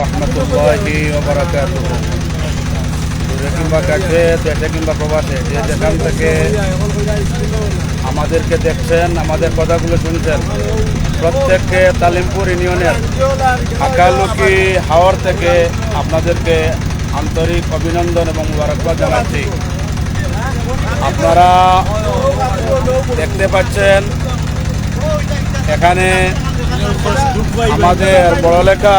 রহমতুল্লাহি দূরে কিংবা কাছে, দেশে কিংবা প্রবাসে, যে যেখান থেকে আমাদেরকে দেখছেন, আমাদের কথাগুলো শুনছেন, প্রত্যেককে তালিমপুর ইউনিয়নের আকালুকি হাওর থেকে আপনাদেরকে আন্তরিক অভিনন্দন এবং মুবারকবাদ জানাচ্ছি। আপনারা দেখতে পাচ্ছেন, এখানে আমাদের বড়লেখা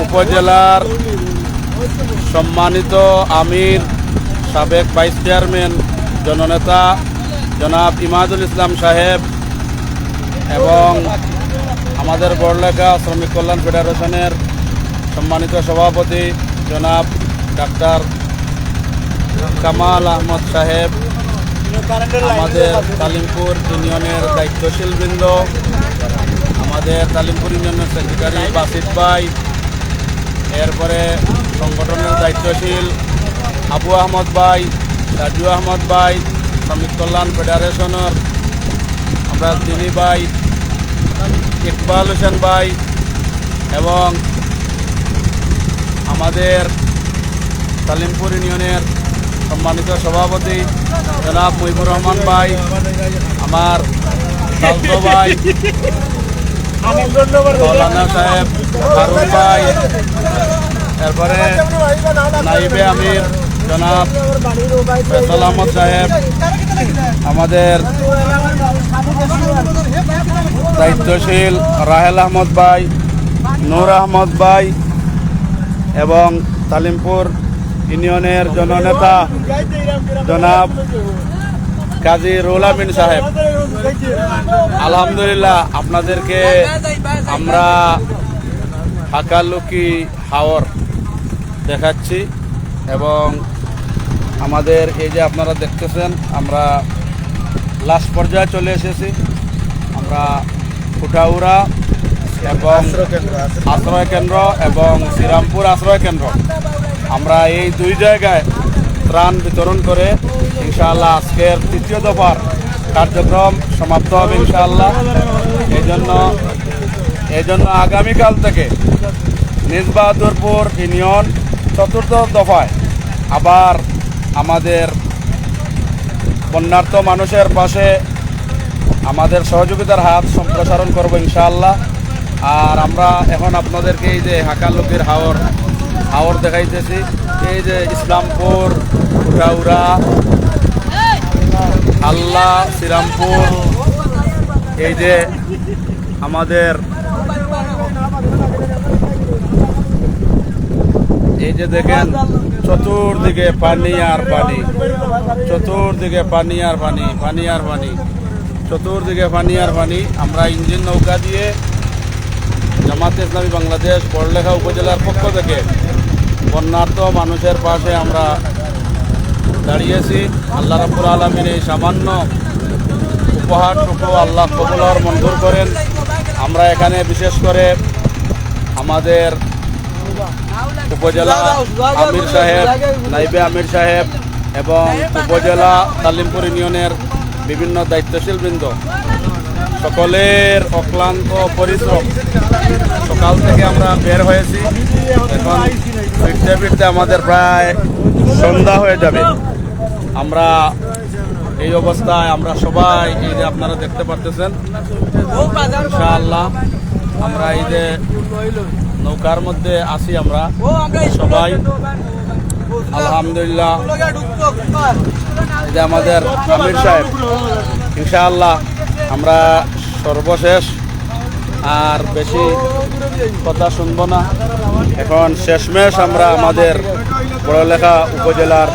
উপজেলার সম্মানিত আমির, সাবেক ভাইস চেয়ারম্যান, জননেতা জনাব ইমাদুল ইসলাম সাহেব এবং আমাদের বড়লেখা শ্রমিক কল্যাণ ফেডারেশনের সম্মানিত সভাপতি জনাব ডাক্তার কামাল আহমদ সাহেব, আমাদের তালিমপুর ইউনিয়নের দায়িত্বশীল বৃন্দ আমাদের তালিমপুর ইউনিয়নের সেক্রেটারি বাসিদ ভাই এরপরে সংগঠনের দায়িত্বশীল আবু আহমদ ভাই, রাজু আহমদ ভাই, শ্রমিক কল্যাণ ফেডারেশনের আমরা তিনি ভাই, ইকবাল হোসেন ভাই এবং আমাদের তালিমপুর ইউনিয়নের সম্মানিত সভাপতি জনাব মহিবুর রহমান ভাই, আমার ভাই মৌলানা সাহেব হারুন ভাই এরপরে নাইবে আমির, জনাব ফেসল আহমদ সাহেব, আমাদের দায়িত্বশীল রাহেল আহমদ ভাই, নূর আহমদ ভাই এবং তালিমপুর ইউনিয়নের জননেতা জনাব কাজী রুল আমিন সাহেব। আলহামদুলিল্লাহ, আপনাদেরকে আমরা হাকালুকি হাওর দেখাচ্ছি এবং আমাদের এই যে আপনারা দেখতেছেন, আমরা লাস্ট পর্যায়ে চলে এসেছি। আমরা ফুটাউড়া এবং আশ্রয় কেন্দ্র এবং শ্রীরামপুর আশ্রয় কেন্দ্র। আমরা এই দুই জায়গায় ত্রাণ বিতরণ করে, ইনশাআল্লাহ আজকের তৃতীয় দফার কার্যক্রম সমাপ্ত হবে ইনশাআল্লাহ। এই জন্য এই জন্য আগামীকাল থেকে নিজবাহাদুরপুর ইউনিয়ন চতুর্থ দফায় আবার আমাদের বন্যার্থ মানুষের পাশে আমাদের সহযোগিতার হাত সম্প্রসারণ করব ইনশাআল্লাহ। আর আমরা এখন আপনাদেরকে এই যে হাকালুকির হাওর হাওর দেখাইতেছি। এই যে ইসলামপুর উঠাউড়া আল্লাহ শ্রীরামপুর, এই যে আমাদের এই যে দেখেন, চতুর্দিকে পানি আর পানি, চতুর্দিকে পানি আর পানি পানি আর পানি, চতুর্দিকে পানি আর পানি। আমরা ইঞ্জিন নৌকা দিয়ে জামাত ইসলামী বাংলাদেশ বড়লেখা উপজেলার পক্ষ থেকে বন্যার্থ মানুষের পাশে আমরা দাঁড়িয়েছি। আল্লাহ রাব্বুল আলমীর এই সামান্য উপহারটুকু আল্লাহ কবুলর মঞ্জুর করেন। আমরা এখানে বিশেষ করে আমাদের উপজেলা আমির সাহেব, নাইবে আমির সাহেব এবং উপজেলা তালিমপুর ইউনিয়নের বিভিন্ন দায়িত্বশীল বৃন্দ সকলের অক্লান্ত পরিশ্রম। সকাল থেকে আমরা বের হয়েছি। এখন ফিরতে ফিরতে আমাদের প্রায় সন্ধ্যা হয়ে যাবে। আমরা এই অবস্থায় আমরা সবাই এই যে আপনারা দেখতে পারতেছেন, ইনশাআল্লাহ আমরা এই যে নৌকার মধ্যে আছি আমরা, সবাই। আলহামদুলিল্লাহ। এই যে আমাদের আমির সাহেব, ইনশাআল্লাহ আমরা সর্বশেষ আর বেশি কথা শুনব না। এখন শেষমেশ আমরা আমাদের বড়লেখা উপজেলার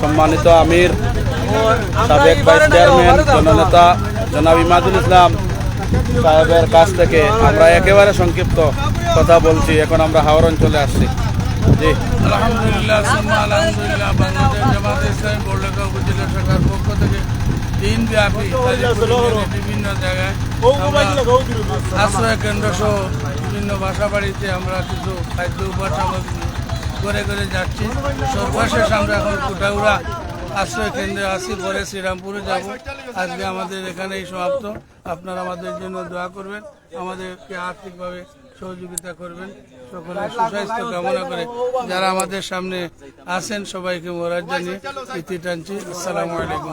সম্মানিত আমির, সাবেক ভাইস চেয়ারম্যান, জননেতা জনাব ইমাদুল ইসলাম সাহেবের কাছ থেকে আমরা একেবারে সংক্ষিপ্ত কথা বলছি। এখন আমরা হাওড় অঞ্চলে আসছি। জি। আলহামদুলিল্লাহ আলহামদুলিল্লাহ, বাংলাদেশ জামাত বড়লেখা উপজেলা শাখার দিনব্যাপী বিভিন্ন জায়গায় আশ্রয় কেন্দ্র সহ বিভিন্ন বাসা বাড়িতে আমরা কিছু খাদ্য উপহার সামগ্রী করে করে যাচ্ছি। সর্বশেষ আমরা এখন কুটাউড়া আশ্রয় কেন্দ্রে আসি পরে শ্রীরামপুরে যাব। আজকে আমাদের এখানেই সমাপ্ত। আপনারা আমাদের জন্য দোয়া করবেন। আমাদেরকে আর্থিকভাবে সহযোগিতা করবেন সকলের সুস্বাস্থ্য কামনা করে যারা আমাদের সামনে আছেন সবাইকে মহারাজ জানিয়ে ইতি টানছি আসসালামু আলাইকুম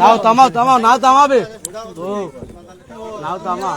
নাও থামাও থামাও নাও তামাবে ও নাও থামা